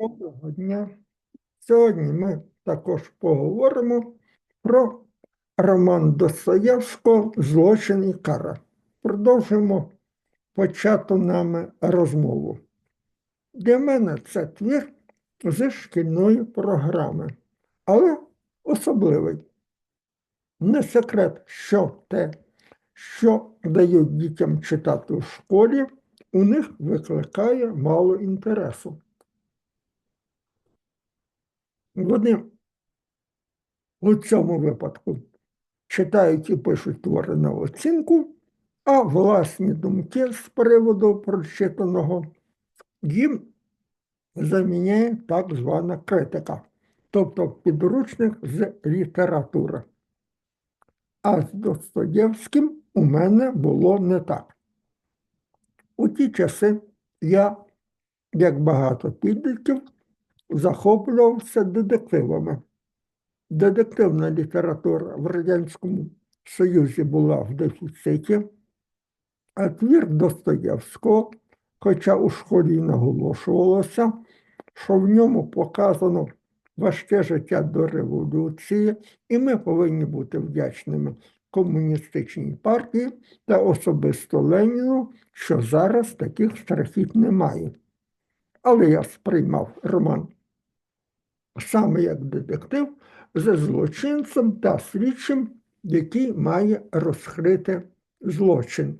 Доброго дня. Сьогодні ми також поговоримо про роман Достоєвського Злочин і кара. Продовжимо почату нами розмову. Для мене це твір зі шкільної програми, але особливий. Не секрет, що те, що дають дітям читати у школі, у них викликає мало інтересу. Вони у цьому випадку читають і пишуть твори на оцінку, а власні думки з приводу прочитаного їм заміняє так звана критика, тобто підручник з літератури. А з Достоєвським у мене було не так. У ті часи я, як багато підлітків, захоплювався детективами. Детективна література в Радянському Союзі була в дефіциті, а твір Достоєвського, хоча у школі наголошувалося, що в ньому показано важке життя до революції, і ми повинні бути вдячними комуністичній партії та особисто Леніну, що зараз таких страхів немає. Але я сприймав роман саме як детектив за злочинцем та слідчим, який має розкрити злочин.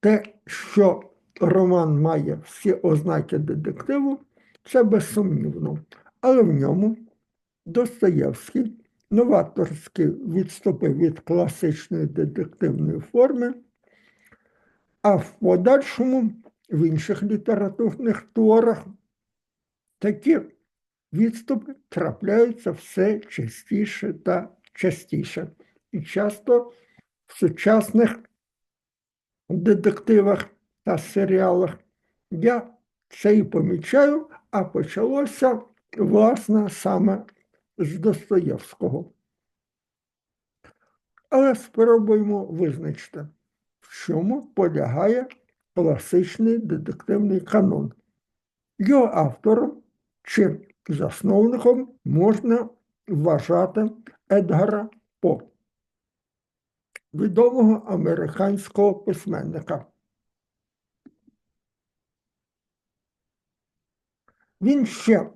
Те, що роман має всі ознаки детективу, це безсумнівно, але в ньому Достоєвський новаторськи відступив від класичної детективної форми, а в подальшому в інших літературних творах такі відступи трапляються все частіше та частіше. І часто в сучасних детективах та серіалах я це і помічаю, а почалося, власне, саме з Достоєвського. Але спробуємо визначити, в чому полягає класичний детективний канон. Його автором чи засновником можна вважати Едгара По, відомого американського письменника. Він ще в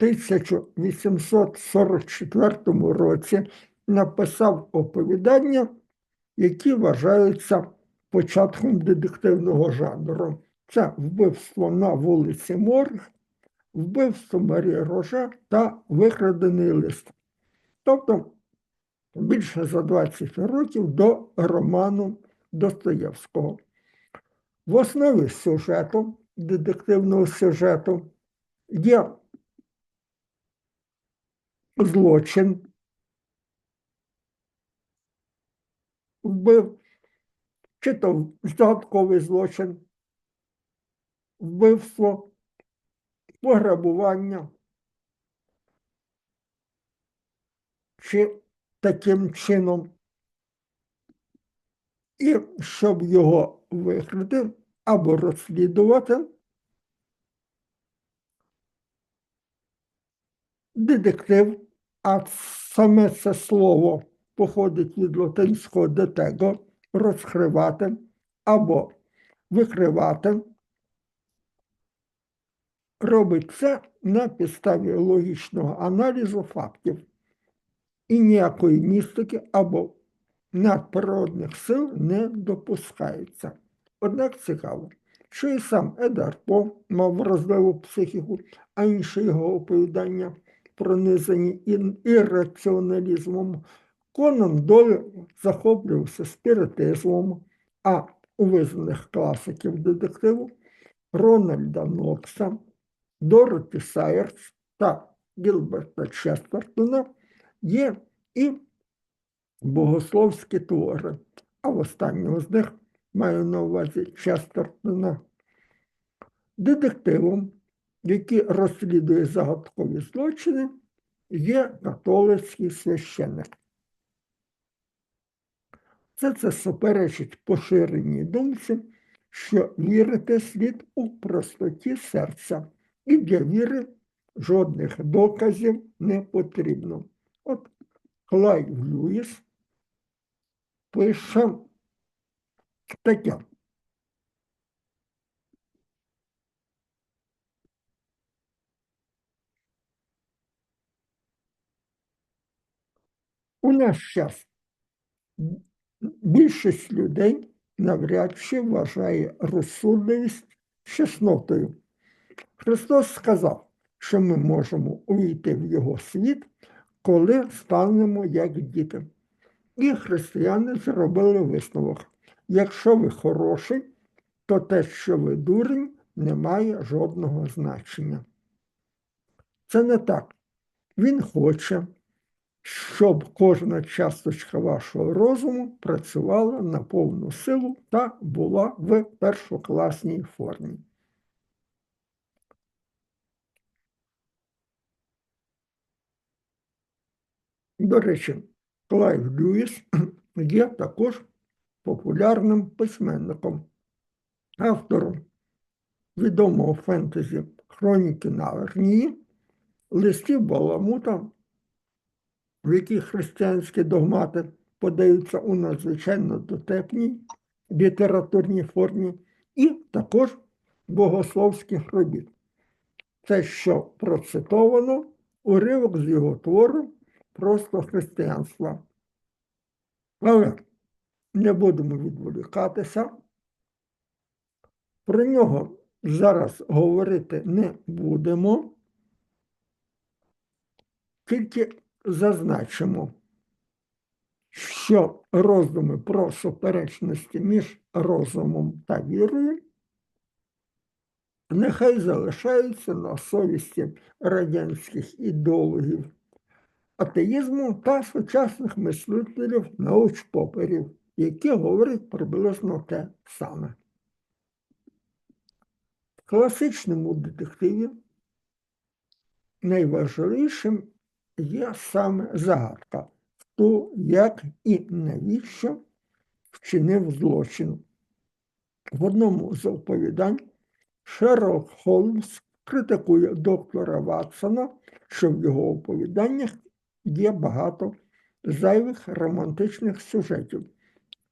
1844 році написав оповідання, які вважаються початком детективного жанру. Це вбивство на вулиці Морг, вбивство Марії Рожа та викрадений лист. Тобто більше за 20 років до роману Достоєвського. В основі сюжету, детективного сюжету, є злочин, вбив, чи то загадковий злочин, вбивство, пограбування, чи таким чином, і щоб його викрити або розслідувати, детектив, а саме це слово походить від латинського детего розкривати або викривати, робить це на підставі логічного аналізу фактів і ніякої містики або надприродних сил не допускається. Однак цікаво, що і сам Едар По мав вразливу психіку, а інші його оповідання пронизані ірраціоналізмом. Конан Дойль захоплювався спіритизмом, а у визнаних класиків детективу Рональда Нокса, Дороті Сайерс та Гілберта Честертона є і богословські твори, а в останнього з них маю на увазі Честертона. Детективом, який розслідує загадкові злочини, є католицький священник. Це це суперечить поширеній думці, що вірити слід у простоті серця, і для віри жодних доказів не потрібно. От Клайв Льюіс пише таке. У наш час більшість людей навряд чи вважає розсудливість чеснотою. Христос сказав, що ми можемо увійти в Його світ, коли станемо як діти. І християни зробили висновок. Якщо ви хороший, то те, що ви дурень, не має жодного значення. Це не так. Він хоче, щоб кожна часточка вашого розуму працювала на повну силу та була в першокласній формі. До речі, Клайв Льюіс є також популярним письменником, автором відомого фентезі Хроніки Нарнії, листів Баламута, в яких християнські догмати подаються у надзвичайно дотепній літературній формі, і також богословських робіт. Це, що процитовано уривок з його твору просто християнства. Але не будемо відволікатися. Про нього зараз говорити не будемо, тільки зазначимо, що роздуми про суперечності між розумом та вірою нехай залишаються на совісті радянських ідеологів атеїзму та сучасних мислителів науч-поперів, які говорять приблизно те саме. В класичному детективі найважливішим є саме загадка, хто, як і навіщо вчинив злочин. В одному з оповідань Шерлок Холмс критикує доктора Ватсона, що в його оповіданнях є багато зайвих романтичних сюжетів,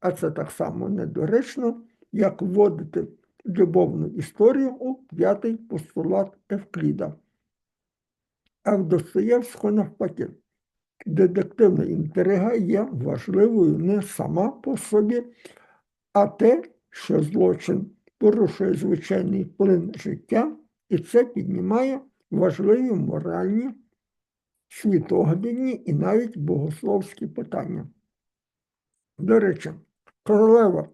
а це так само недоречно, як вводити любовну історію у п'ятий постулат Евкліда. А в Достоєвського навпаки, детективна інтрига є важливою не сама по собі, а те, що злочин порушує звичайний плин життя, і це піднімає важливі моральні світоглядні і навіть богословські питання. До речі, королева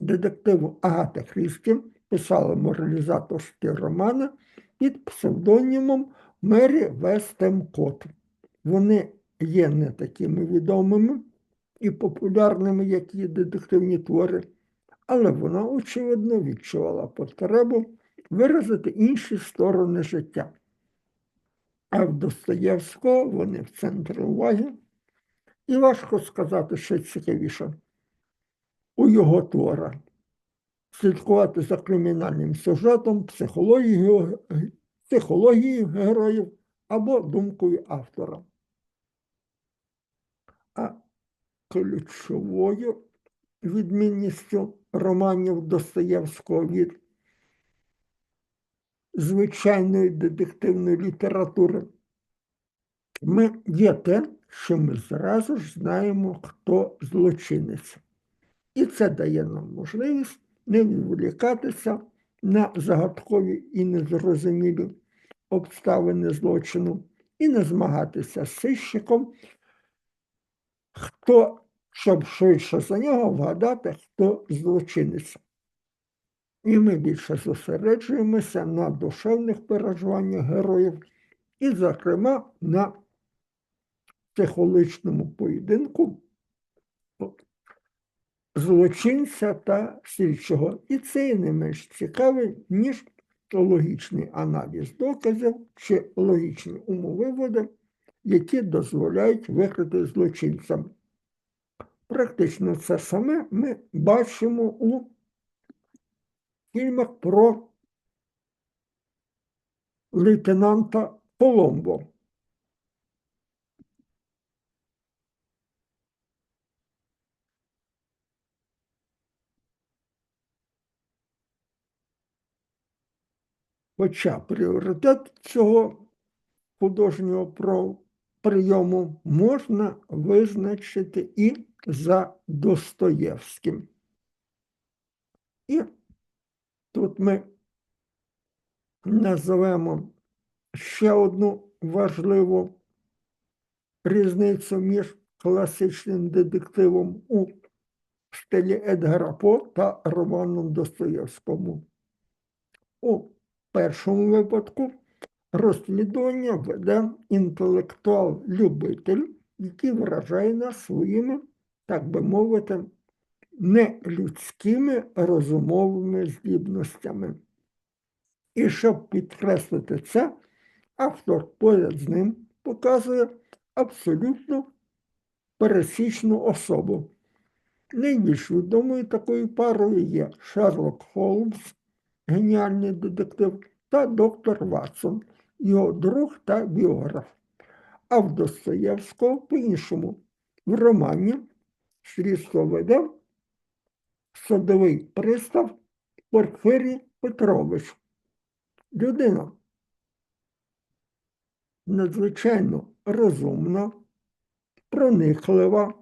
детективу Агата Хрісті писала моралізаторські романи під псевдонімом Мері Вестемкот. Вони є не такими відомими і популярними, як її детективні твори, але вона, очевидно, відчувала потребу виразити інші сторони життя. А в Достоєвського вони в центрі уваги. І важко сказати, що цікавіше. У його творах слідкувати за кримінальним сюжетом, психологією, психологією героїв або думкою автора. А ключовою відмінністю романів Достоєвського від звичайної детективної літератури, ми є те, що ми зразу ж знаємо, хто злочинець. І це дає нам можливість не відволікатися на загадкові і незрозумілі обставини злочину і не змагатися з сищиком, хто, щоб швидше за нього вгадати, хто злочинець. І ми більше зосереджуємося на душевних переживаннях героїв, і, зокрема, на психологічному поєдинку злочинця та слідчого. І це не менш цікаве, ніж логічний аналіз доказів чи логічні умовиводи, які дозволяють викрити злочинцям. Практично це саме ми бачимо у фільмах про лейтенанта Коломбо. Хоча пріоритет цього художнього про- прийому можна визначити і за Достоєвським. І тут ми називемо ще одну важливу різницю між класичним детективом у стилі Едгара По та романом Достоєвському. У першому випадку розслідування веде інтелектуал-любитель, який вражає нас своїми, так би мовити, нелюдськими розумовими здібностями. І щоб підкреслити це, автор поряд з ним показує абсолютно пересічну особу. Найбільш відомою такою парою є Шерлок Холмс, геніальний детектив, та доктор Ватсон, його друг та біограф. А в Достоєвського по-іншому. В романі слідство веде садовий пристав Порфирій Петрович. Людина надзвичайно розумна, прониклива,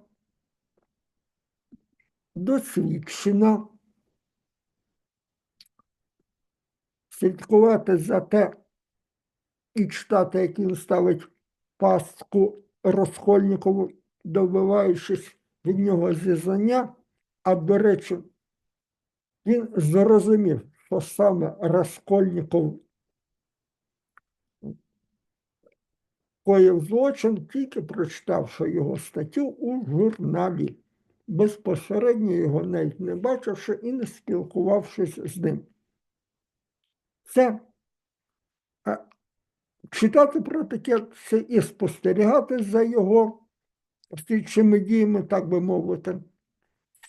досвідчена, слідкувати за те і читати, як він ставить пастку Розхольникову, добиваючись від нього зізнання, а до речі, він зрозумів, що саме Раскольников коїв злочин, тільки прочитавши його статтю у журналі, безпосередньо його навіть не бачивши і не спілкувавшись з ним. Це читати про таке це і спостерігати за його слідчими діями, так би мовити,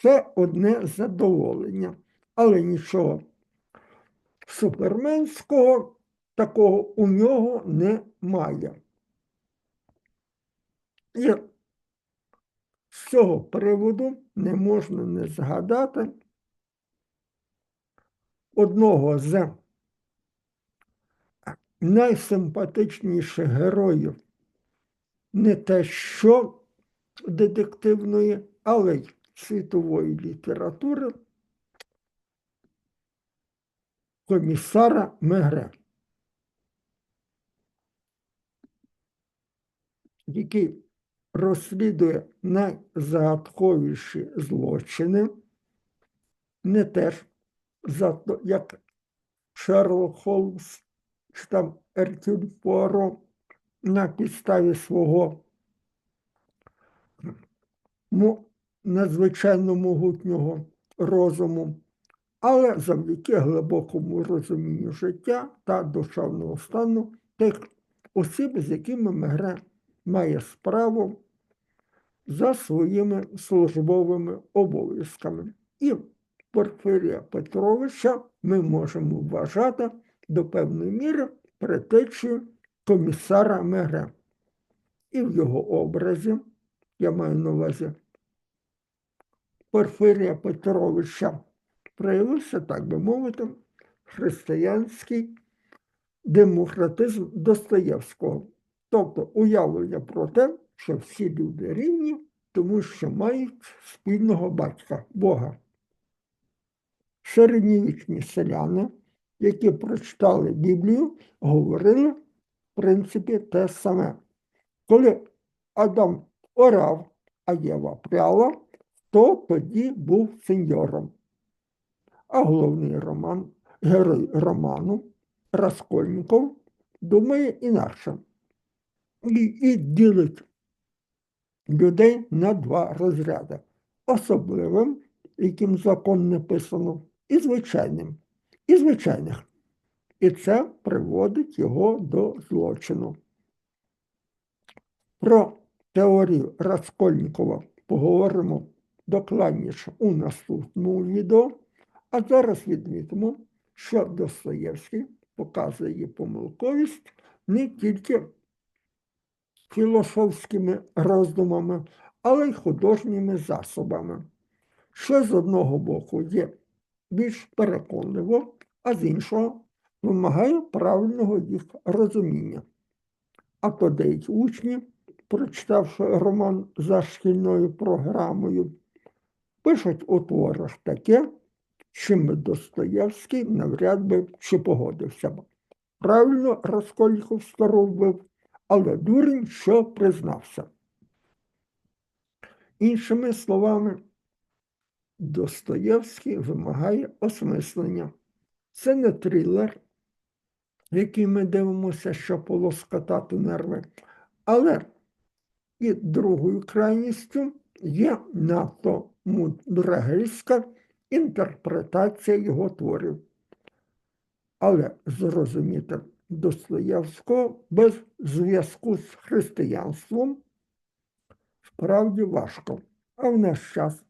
це одне задоволення, але нічого суперменського такого у нього немає. І з цього приводу не можна не згадати одного з найсимпатичніших героїв не те, що детективної, але й світової літератури комісара Мегре, який розслідує найзагадковіші злочини, не теж за то, як Шерлок Холмс чи там Еркюль Пуаро на підставі свого надзвичайно могутнього розуму, але завдяки глибокому розумінню життя та душевного стану тих осіб, з якими Мегре має справу за своїми службовими обов'язками. І Порфирія Петровича ми можемо вважати до певної міри предтечею комісара Мегре. І в його образі, я маю на увазі, Порфирія Петровича проявився, так би мовити, християнський демократизм Достоєвського. Тобто уявлення про те, що всі люди рівні, тому що мають спільного батька Бога. Середньовічні селяни, які прочитали Біблію, говорили, в принципі, те саме. Коли Адам орав, а Єва пряла, то тоді був сеньором. А головний роман, герой роману Раскольников думає інакше і, і ділить людей на два розряди: особливим, яким закон не писано, і звичайним, і звичайних. І це приводить його до злочину. Про теорію Раскольникова поговоримо докладніше у наступному відео, а зараз відмітимо, що Достоєвський показує помилковість не тільки філософськими роздумами, але й художніми засобами, що з одного боку є більш переконливо, а з іншого вимагає правильного їх розуміння. А то деякі учні, прочитавши роман за шкільною програмою, пишуть у творах таке, чим Достоєвський навряд би чи погодився б. Правильно Раскольников стару але дурень, що признався. Іншими словами, Достоєвський вимагає осмислення. Це не трилер, який ми дивимося, щоб полоскатати нерви, але і другою крайністю є надто мудрагельська інтерпретація його творів. Але зрозуміти Достоєвського без зв'язку з християнством справді важко. А в наш час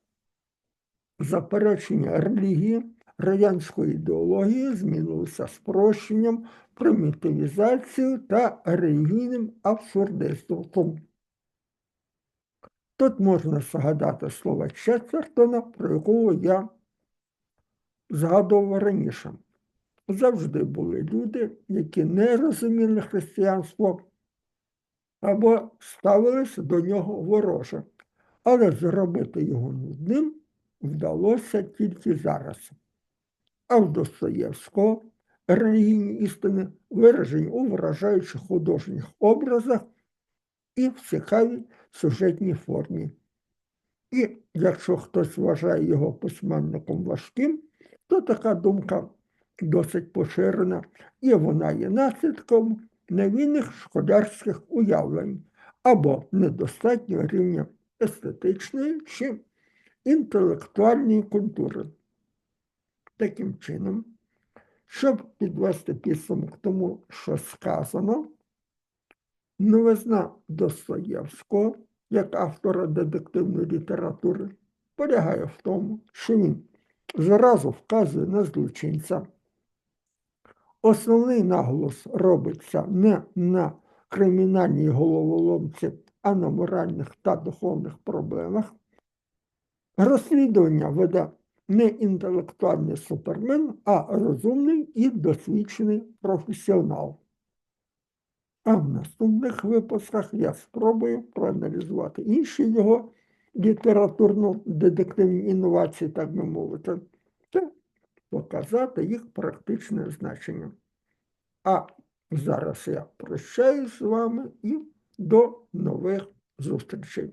заперечення релігії, радянської ідеології змінилося спрощенням, примітивізацією та релігійним абсурдистом. Тут можна згадати слово Честертона, про якого я згадував раніше. Завжди були люди, які не розуміли християнство або ставилися до нього вороже, але зробити його нудним вдалося тільки зараз. А в Достоєвського релігійні істини виражені у вражаючих художніх образах і в цікавій сюжетній формі. І якщо хтось вважає його письменником важким, то така думка досить поширена, і вона є наслідком невинних школярських уявлень або недостатнього рівня естетичної чи інтелектуальної культури. Таким чином, щоб підвести підсумок тому, що сказано, новизна Достоєвського як автора детективної літератури полягає в тому, що він зразу вказує на злочинця. Основний наголос робиться не на кримінальній головоломці, а на моральних та духовних проблемах. Розслідування веде не інтелектуальний супермен, а розумний і досвідчений професіонал. А в наступних випусках я спробую проаналізувати інші його літературно-детективні інновації, так би мовити, та показати їх практичне значення. А зараз я прощаюсь з вами і до нових зустрічей.